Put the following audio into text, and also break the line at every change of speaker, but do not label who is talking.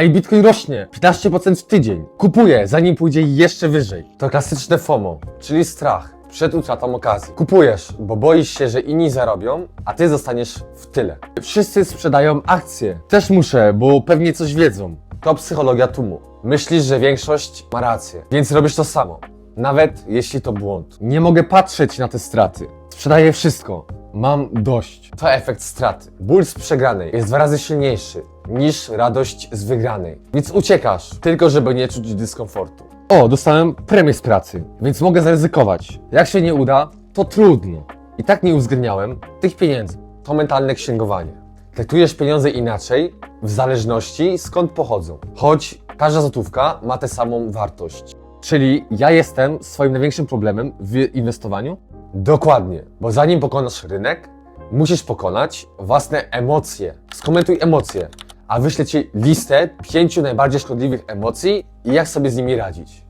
Ej, Bitcoin rośnie 15% w tydzień. Kupuję, zanim pójdzie jeszcze wyżej. To klasyczne FOMO, czyli strach przed utratą okazji. Kupujesz, bo boisz się, że inni zarobią, a ty zostaniesz w tyle. Wszyscy sprzedają akcje. Też muszę, bo pewnie coś wiedzą. To psychologia tłumu. Myślisz, że większość ma rację, więc robisz to samo. Nawet jeśli to błąd. Nie mogę patrzeć na te straty. Sprzedaję wszystko. Mam dość. To efekt straty. Ból z przegranej jest dwa razy silniejszy niż radość z wygranej. Więc uciekasz, tylko żeby nie czuć dyskomfortu. O, dostałem premię z pracy, więc mogę zaryzykować. Jak się nie uda, to trudno. I tak nie uwzględniałem tych pieniędzy. To mentalne księgowanie. Traktujesz pieniądze inaczej w zależności skąd pochodzą. Choć każda złotówka ma tę samą wartość. Czyli ja jestem swoim największym problemem w inwestowaniu? Dokładnie, bo zanim pokonasz rynek, musisz pokonać własne emocje. Skomentuj emocje, a wyślę Ci listę pięciu najbardziej szkodliwych emocji i jak sobie z nimi radzić.